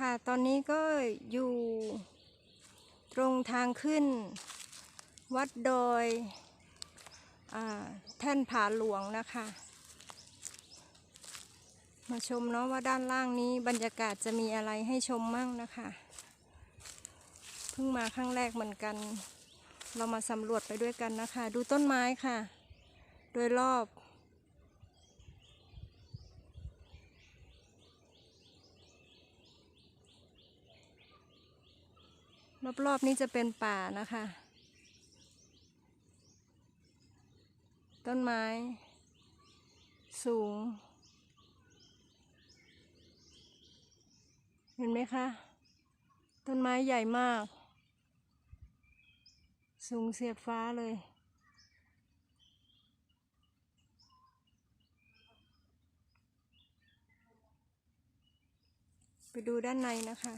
ค่ะตอนนี้ก็อยู่ตรงทางขึ้น วัดดอยอแท่นผาหลวงนะคะ มาชมเนาะว่าด้านล่างนี้บรรยากาศจะมีอะไรให้ชมมั่งนะคะเพิ่งมาครั้งแรกเหมือนกัน เรามาสำรวจไปด้วยกันนะคะ ดูต้นไม้ค่ะ โดยรอบ รอบๆนี้จะเป็นป่านะคะ ต้นไม้ สูง เห็นไหมคะ ต้นไม้ใหญ่มาก สูงเสียดฟ้าเลยไปดูด้านในนะคะ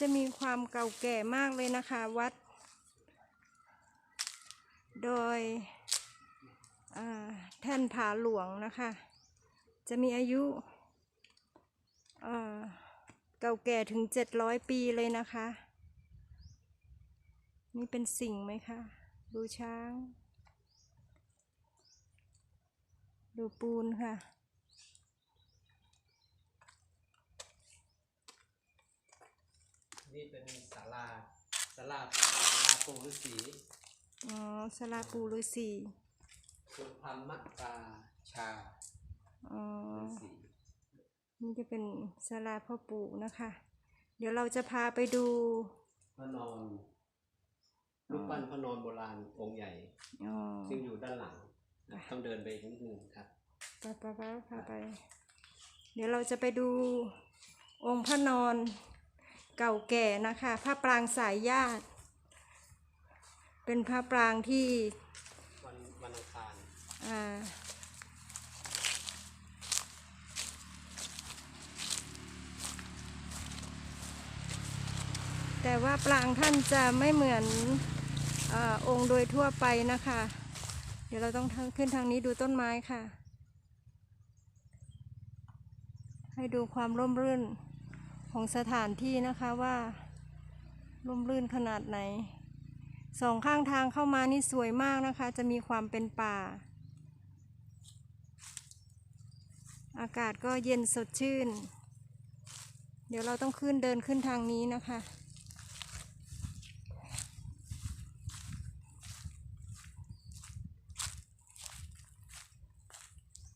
จะมีความเก่าแก่มากเลยนะคะ วัด โดยแท่นผาหลวงนะคะ จะมีอายุเก่าแก่ถึงเจ็ดร้อยปีเลยนะคะ นี่เป็นสิ่งไหมคะ ดูช้าง ดูปูนค่ะ นี่เป็นศาลาศาลาศาลาปู่ฤาษีอ๋อสลาปูฤาษีสุธรรมกาชาอ๋อ ฤาษีนี่จะเป็นสลาพ่อปู่นะคะ เดี๋ยวเราจะพาไปดู พระนอนรูปปั้นพระนอนโบราณองค์ใหญ่ อ๋อ ซึ่งอยู่ด้านหลังนะต้องเดินไปอีกนิดนึงครับ ไปไปไปพาไป เดี๋ยวเราจะไปดูองค์พระนอน เก่าแก่นะคะพระปรางสายญาติ เป็นพระปรางที่วันวันอังคารอ่าแต่ว่าปรางท่านจะไม่เหมือนอองค์โดยทั่วไปนะคะ เดี๋ยวเราต้องขึ้นทางนี้ดูต้นไม้ค่ะ ให้ดูความร่มรื่น ของสถานที่นะคะว่าร่มรื่นขนาดไหนสองข้างทางเข้ามานี่สวยมากนะคะ จะมีความเป็นป่า อากาศก็เย็นสดชื่น เดี๋ยวเราต้องขึ้นเดินขึ้นทางนี้นะคะ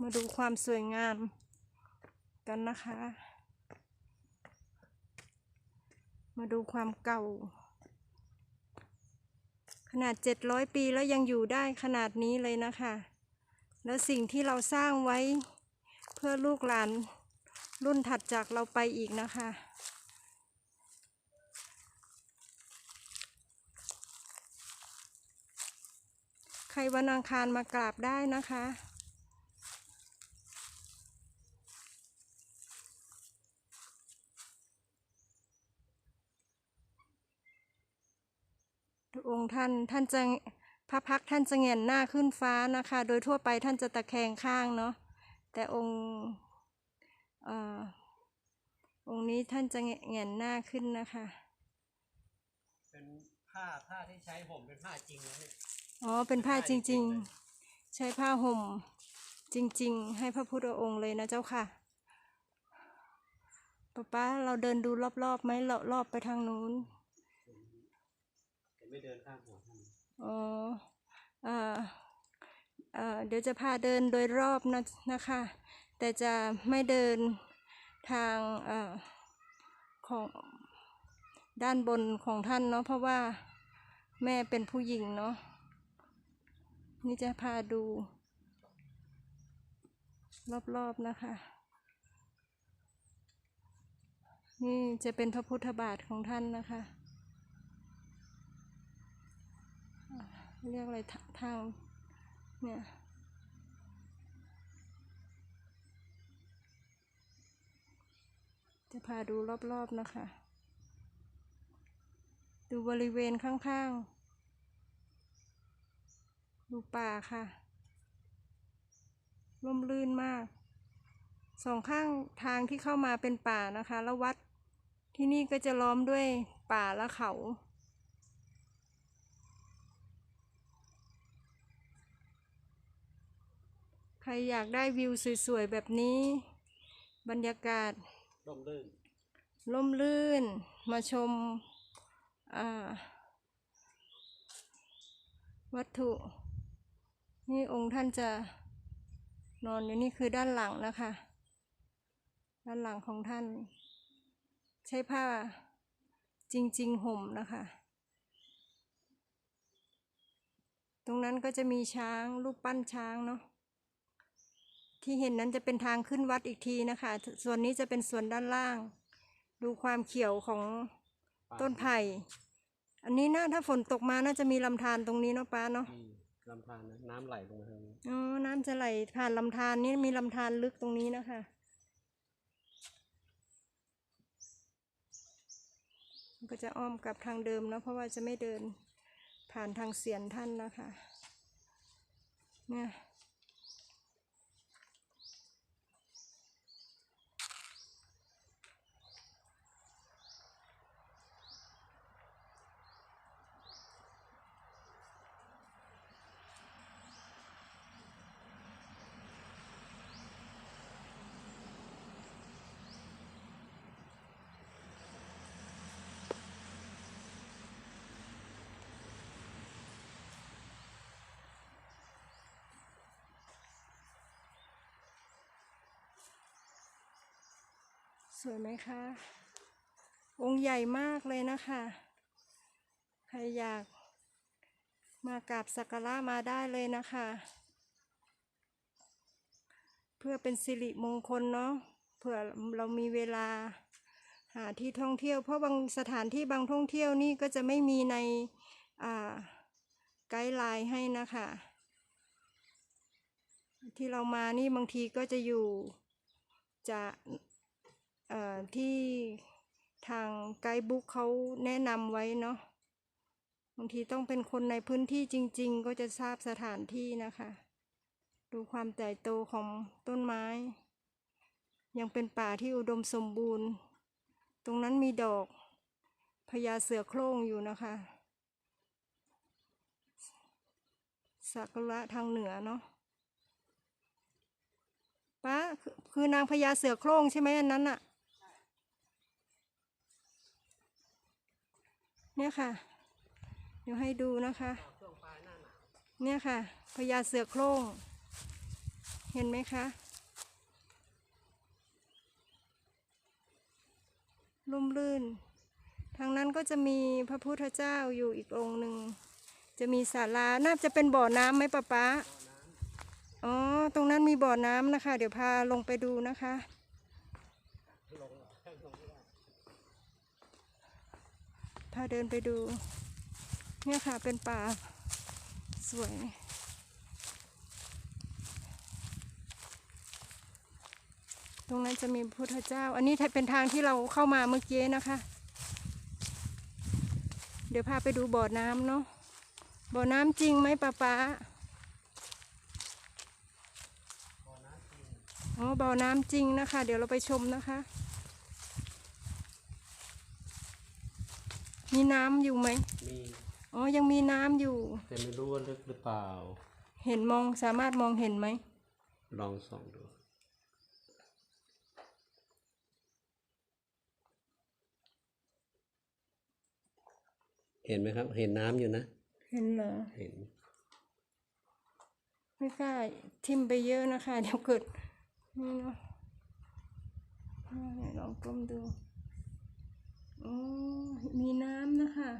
มาดูความสวยงามกันนะคะ มาดูความเก่า ขนาด 700 ปีแล้วยังอยู่ได้ขนาดนี้เลยนะคะ แล้วสิ่งที่เราสร้างไว้เพื่อลูกหลานรุ่นถัดจากเราไปอีกนะคะ ใครวันอังคารมากราบได้นะคะ องค์ท่านท่านจะพระพักตร์ท่านจะแหงนหน้าขึ้นฟ้านะคะ โดยทั่วไปท่านจะตะแคงข้างเนาะแต่องค์เอ่อองค์นี้ท่านจะแหงนหน้าขึ้นนะคะ เป็นผ้าผ้าที่ใช้ห่มเป็นผ้าจริงนะเนี่ยอ๋อเป็นผ้าจริง ๆ ใช้ผ้าห่มจริง ๆ ให้พระพุทธองค์เลยนะเจ้าค่ะป๊าป๊าเราเดินดูรอบๆไหมเรารอบไปทางนู้นแต่ ไม่เดินข้ามหัวท่านอ๋อเอ่อเอ่อเดี๋ยวจะพาเดินโดยรอบนะนะคะ แต่จะไม่เดินทางอ่อของด้านบนของท่านเนาะเพราะว่าแม่เป็นผู้หญิงเนาะนี่จะพาดู รอบๆนะคะ นี่จะเป็นพระพุทธบาทของท่านนะคะ เรียกอะไรทาทางเนี่ยจะพาดูรอบๆนะคะ ดูบริเวณข้างๆ ดูป่าค่ะร่มรื่นมาก สองข้างทางที่เข้ามาเป็นป่านะคะ แล้ววัดที่นี่ก็จะล้อมด้วยป่าและเขา ใครอยากได้วิวสวยๆแบบนี้ บรรยากาศร่มรื่นร่มรื่นมาชมอ่าวัตถุ นี่องค์ท่านจะนอนอยู่นี่คือด้านหลังนะคะ ด้านหลังของท่าน ใช้ผ้าจริง ๆ ห่มนะคะ ตรงนั้นก็จะมีช้างรูปปั้นช้างเนาะ ที่เห็นนั้นจะเป็นทางขึ้นวัดอีกทีนะคะ ส่วนนี้จะเป็นส่วนด้านล่าง ดูความเขียวของป่าต้นไผ่ อันนี้นะถ้าฝนตกมาน่าจะมีลำธารตรงนี้เนาะป้าเนาะอืมลำธารนะน้ำไหลลงมาทางนี้อ๋อ น้ำจะไหลผ่านลำธารนี่มีลำธารลึกตรงนี้นะคะ ก็จะอ้อมกลับทางเดิมเนาะเพราะว่าจะไม่เดินผ่านทางเสียนท่านนะคะ เนี่ย สวยไหมคะ องค์ใหญ่มากเลยนะคะ ใครอยากมากราบสักการะมาได้เลยนะคะ เพื่อเป็นสิริมงคลเนาะเผื่อเรามีเวลาหาที่ท่องเที่ยว เพราะบางสถานที่บางท่องเที่ยวนี่ก็จะไม่มีในไกด์ไลน์ให้นะคะ ที่เรามานี่บางทีก็จะอยู่จะ ที่ทางไกด์บุ๊กเขาแนะนำไว้เนาะบางทีต้องเป็นคนในพื้นที่จริง ๆ ก็จะทราบสถานที่นะคะ ดูความใหญ่โตของต้นไม้ ยังเป็นป่าที่อุดมสมบูรณ์ ตรงนั้นมีดอกพญาเสือโคร่งอยู่นะคะสักระทางเหนือเนาะป้าคือคือนางพญาเสือโคร่งใช่ไหมอันนั้นอะ เนี่ยค่ะ เดี๋ยวให้ดูนะคะ เนี่ยค่ะพญาเสือโคร่ง เห็นไหมคะลุ่มลื่น ทางนั้นก็จะมีพระพุทธเจ้าอยู่อีกองค์หนึ่ง จะมีศาลา น่าจะเป็นบ่อน้ำไหมป้าป๊าอ๋อ ตรงนั้นมีบ่อน้ำนะคะ เดี๋ยวพาลงไปดูนะคะ ลงเหรอลงไม่ได้ พาเดินไปดู เนี่ยค่ะเป็นป่าสวย ตรงนั้นจะมีพระพุทธเจ้า อันนี้เป็นทางที่เราเข้ามาเมื่อกี้นะคะ เดี๋ยวพาไปดูบ่อน้ำเนาะ บ่อน้ำจริงไหมป้าป๊าอ๋อบ่อน้ำจริงนะคะ เดี๋ยวเราไปชมนะคะ มีน้ำอยู่ไหมมีอ๋อยังมีน้ำอยู่ แต่ไม่รู้ว่าลึกหรือเปล่า เห็นมองสามารถมองเห็นไหมลองส่องดู เห็นไหมครับ เห็นน้ำอยู่นะ เห็นเหรอเห็น ไม่กล้าทิมไปเยอะนะคะ เดี๋ยวเกิดนี่เนาะนี่ลองก้มดู อ๋อมีน้ำนะคะ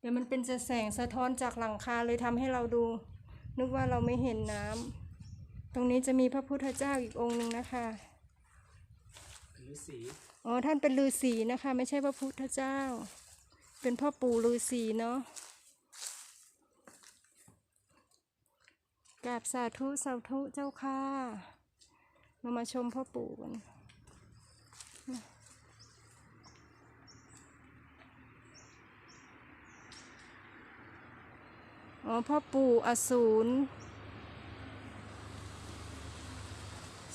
เดี๋ยวมันเป็นจะแสงสะท้อนจากหลังคาเลยทำให้เราดู นึกว่าเราไม่เห็นน้ำตรงนี้จะมีพระพุทธเจ้าอีกองค์หนึ่งนะคะหรือสีอ๋อท่านเป็นฤาษีนะคะ ไม่ใช่พระพุทธเจ้า เป็นพ่อปู่ฤาษีเนาะกราบสาธุสาธุเจ้าค่ะ เรามาชมพ่อปู่กัน อ๋อพ่อปู่อสูร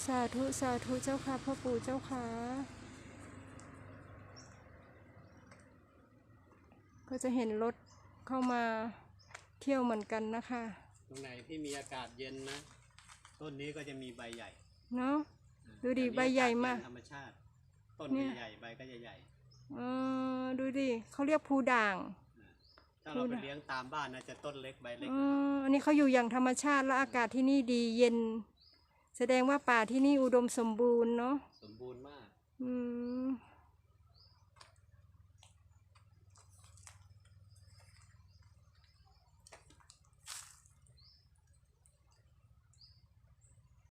สาธุ สาธุ เจ้าค่ะ พ่อปู่เจ้าค่ะ ก็จะเห็นรถเข้ามาเที่ยวเหมือนกันนะคะ ตรงไหนที่มีอากาศเย็นนะ ต้นนี้ก็จะมีใบใหญ่ เนาะอ่าดูดิแบบนี้ใบใหญ่อศมากเย็นธรรมชาติ ต้นเนี่ก็ยใหญ่ใบก็จะใหญ่เออดูดิเขาเรียกภูด่าง ถ้าเราดูไปนะเลี้ยงตามบ้านนะจะต้นเล็กใบเล็กเอออันนี้เขาอยู่อย่างธรรมชาติและอากาศที่นี่ดีเย็น แสดงว่าป่าที่นี่อุดมสมบูรณ์เนาะสมบูรณ์มาก อืม